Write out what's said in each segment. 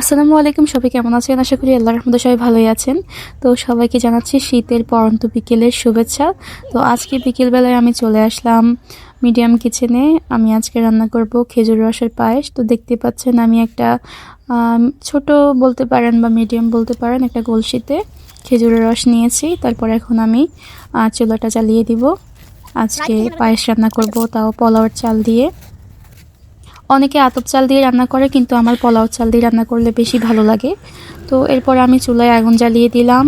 আসসালামু আলাইকুম সবাই কেমন আছেন? আশা করি আল্লাহ রহমতে সবাই ভালোই আছেন। তো সবাইকে জানাচ্ছি শীতের পরন্ত বিকেলের শুভেচ্ছা। তো আজকে বিকেলবেলায় আমি চলে আসলাম মিডিয়াম কিচেনে। আমি আজকে রান্না করব খেজুর রসের পায়েস। তো দেখতে পাচ্ছেন আমি একটা ছোট বলতে পারেন বা মিডিয়াম বলতে পারেন একটা গলসিতে খেজুরের রস নিয়েছি। তারপর এখন আমি চুলাটা জ্বালিয়ে দিব। আজকে পায়েস রান্না করব তাও পোলাওয়ের চাল দিয়ে। অনেকে আতপ চাল দিয়ে রান্না করে, কিন্তু আমার পোলাও চাল দিয়ে রান্না করলে বেশি ভালো লাগে। তো এরপর আমি চুলায় আগুন জ্বালিয়ে দিলাম।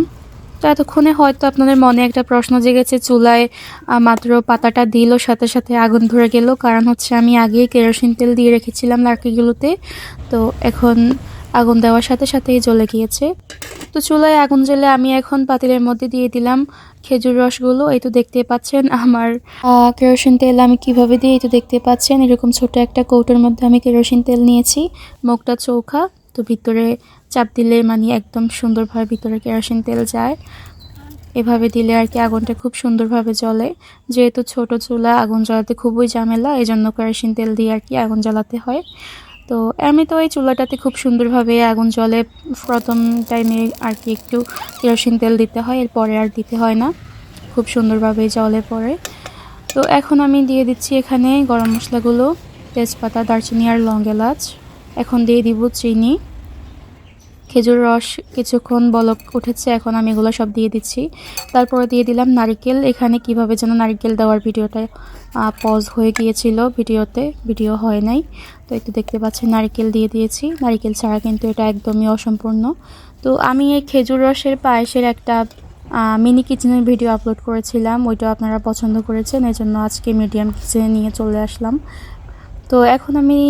তো এতক্ষণে হয়তো আপনাদের মনে একটা প্রশ্ন জেগেছে, চুলায় মাত্র পাতাটা দিল, সাথে সাথে আগুন ধরে গেল। কারণ হচ্ছে আমি আগেই কেরোসিন তেল দিয়ে রেখেছিলাম লাকড়িগুলোতে তো এখন আগুন দেওয়ার সাথে সাথেই জ্বলে গিয়েছে। তো চুলায় আগুন জ্বলে আমি এখন পাতিলের মধ্যে দিয়ে দিলাম খেজুর রসগুলো, এই তো দেখতে পাচ্ছেন আমার কেরোসিন তেল আমি কীভাবে দিই, এই তো দেখতে পাচ্ছেন এরকম ছোট একটা কৌটোর মধ্যে আমি কেরোসিন তেল নিয়েছি। মুখটা চৌখা তো ভিতরে চাপ দিলে মানে একদম সুন্দরভাবে ভিতরে কেরোসিন তেল যায়। এভাবে দিলে আর কি আগুনটা খুব সুন্দরভাবে জ্বলে। যেহেতু ছোট চুলা, আগুন জ্বালাতে খুবই ঝামেলা এই জন্য কেরোসিন তেল দিয়ে আর কি আগুন জ্বালাতে হয়। তো আমি তো এই চুলাটাতে খুব সুন্দরভাবে আগুন জলে প্রথম টাইমে আর কি একটু কেরোসিন তেল দিতে হয়, এরপরে আর দিতে হয় না। খুব সুন্দরভাবে জলে পরে। তো এখন আমি দিয়ে দিচ্ছি এখানে গরম মশলাগুলো, তেজপাতা, দারচিনি আর লং এলাচ। এখন দিয়ে দিব চিনি। খেজুর রস কিছুক্ষণ বলক উঠেছে, এখন আমি এগুলো সব দিয়ে দিচ্ছি। তারপরে দিয়ে দিলাম নারকেল। এখানে কীভাবে যেন নারকেল দেওয়ার ভিডিওটা পজ হয়ে গিয়েছিল ভিডিওতে ভিডিও হয় নাই। তো একটু দেখতে পাচ্ছেন, নারকেল দিয়ে দিয়েছি। নারকেল ছাড়া কিন্তু এটা একদমই অসম্পূর্ণ। তো আমি এই খেজুর রসের পায়েসের একটা মিনি কিচেনের ভিডিও আপলোড করেছিলাম। ওইটা আপনারা পছন্দ করেছেন এই জন্য আজকে মিডিয়াম কিচেনে নিয়ে চলে আসলাম। তো এখন আমি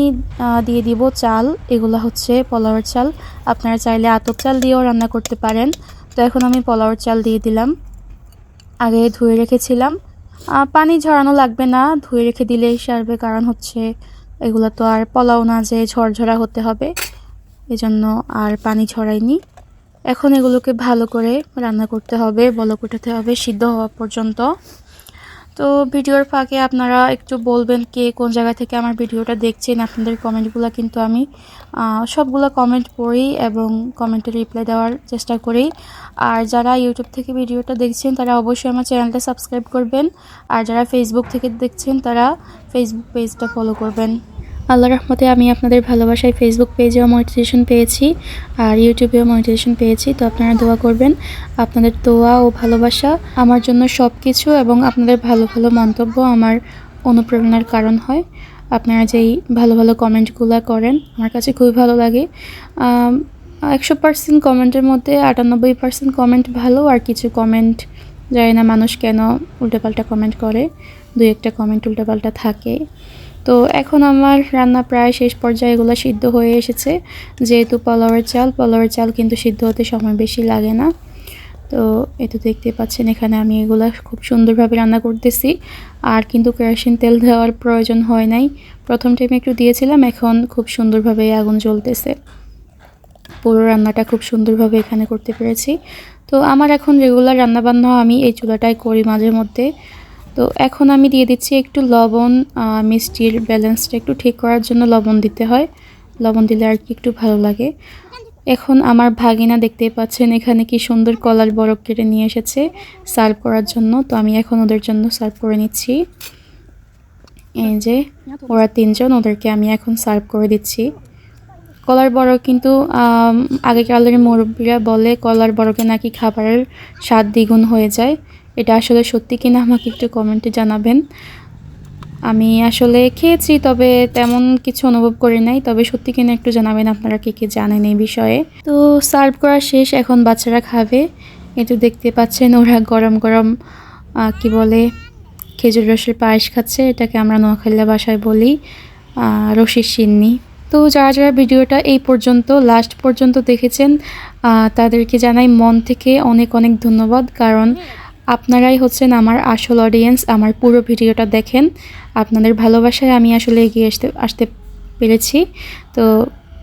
দিয়ে দিব চাল। এগুলো হচ্ছে পোলাওয়ের চাল। আপনারা চাইলে আতপ চাল দিয়েও রান্না করতে পারেন। তো এখন আমি পোলাওয়ের চাল দিয়ে দিলাম। আগে ধুয়ে রেখেছিলাম। পানি ঝরানো লাগবে না। ধুয়ে রেখে দিলেই সারবে। কারণ হচ্ছে এগুলো তো আর পোলাও না যে ঝরঝরা হতে হবে। এজন্য আর পানি ছড়াইনি এখন এগুলোকে ভালো করে রান্না করতে হবে, বলক উঠাতে হবে, সিদ্ধ হওয়া পর্যন্ত। তো ভিডিওর ফাঁকে আপনারা একটু বলবেন কে কোন জায়গা থেকে আমার ভিডিওটা দেখছেন, আপনাদের কমেন্টগুলো কিন্তু আমি সবগুলো কমেন্ট পড়ি এবং কমেন্টে রিপ্লাই দেওয়ার চেষ্টা করি। আর যারা ইউটিউব থেকে ভিডিওটা দেখছেন, তারা অবশ্যই আমার চ্যানেলটা সাবস্ক্রাইব করবেন। আর যারা ফেসবুক থেকে দেখছেন, তারা ফেসবুক পেজটা ফলো করবেন। আল্লাহ রহমতে আমি আপনাদের ভালোবাসায় ফেসবুক পেজেও মনিটাইজেশন পেয়েছি আর ইউটিউবেও মনিটাইজেশন পেয়েছি, তো আপনারা দোয়া করবেন। আপনাদের দোয়া ও ভালোবাসা আমার জন্য সব কিছু এবং আপনাদের ভালো ভালো মন্তব্য আমার অনুপ্রেরণার কারণ হয়। আপনারা যেই ভালো ভালো কমেন্টগুলো করেন, আমার কাছে খুবই ভালো লাগে। একশো পার্সেন্ট কমেন্টের মধ্যে আটানব্বই পার্সেন্ট কমেন্ট ভালো আর কিছু কমেন্ট জানি না মানুষ কেন উল্টাপাল্টা কমেন্ট করে, দুই একটা কমেন্ট উল্টাপাল্টা থাকে। তো এখন আমার রান্না প্রায় শেষ পর্যায়ে এগুলো সিদ্ধ হয়ে এসেছে। যেহেতু পোলাওয়ের চাল পোলাওয়ের চাল কিন্তু সিদ্ধ হতে সময় বেশি লাগে না। তো এই তো দেখতে পাচ্ছেন, এখানে আমি এগুলো খুব সুন্দরভাবে রান্না করতেছি। আর কিন্তু কেরোসিন তেল দেওয়ার প্রয়োজন হয় নাই। প্রথম টাইমে একটু দিয়েছিলাম, এখন খুব সুন্দরভাবে আগুন জ্বলতেছে। পুরো রান্নাটা খুব সুন্দরভাবে এখানে করতে পেরেছি। তো আমার এখন রেগুলার রান্নাবান্না আমি এই চুলাটায় করি মাঝে মধ্যে। তো এখন আমি দিয়ে দিচ্ছি একটু লবণ মিষ্টির ব্যালেন্সটা একটু ঠিক করার জন্য লবণ দিতে হয়। লবণ দিলে আর কি একটু ভালো লাগে। এখন আমার ভাগিনা দেখতেই পাচ্ছেন এখানে কি সুন্দর কলার বরফ কেটে নিয়ে এসেছে সার্ভ করার জন্য। তো আমি এখন ওদের জন্য সার্ভ করে নিচ্ছি। এই যে ওরা তিনজন, ওদেরকে আমি এখন সার্ভ করে দিচ্ছি। কলার বড় কিন্তু আগেকালের মুরব্বীরা বলে কলার বড়কে নাকি খাবারের স্বাদ দ্বিগুণ হয়ে যায়। এটা আসলে সত্যি কিনা আমাকে একটু কমেন্টে জানাবেন। আমি আসলে খেয়েছি, তবে তেমন কিছু অনুভব করি নাই। তবে সত্যি কিনা একটু জানাবেন আপনারা কে কে জানেন এই বিষয়ে। তো সার্ভ করা শেষ, এখন বাচ্চারা খাবে। একটু দেখতে পাচ্ছেন ওরা গরম গরম কি বলে, খেজুর রসের পায়েস খাচ্ছে। এটাকে আমরা নোয়াখালীর বাসায় বলি রসির সিন্নি। তো যারা যারা ভিডিওটা এই পর্যন্ত লাস্ট পর্যন্ত দেখেছেন তাদেরকে জানাই মন থেকে অনেক অনেক ধন্যবাদ। কারণ আপনারাই হচ্ছেন আমার আসল অডিয়েন্স আমার পুরো ভিডিওটা দেখেন। আপনাদের ভালোবাসায় আমি আসলে এগিয়ে আসতে আসতে পেরেছি। তো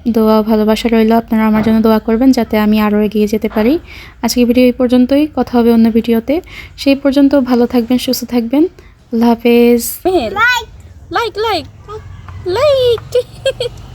দোয়া ভালোবাসা রইল, আপনারা আমার জন্য দোয়া করবেন যাতে আমি আরও এগিয়ে যেতে পারি। আজকে ভিডিও এই পর্যন্তই, কথা হবে অন্য ভিডিওতে। সেই পর্যন্ত ভালো থাকবেন, সুস্থ থাকবেন। আল্লাহ হাফেজ। Like like like like.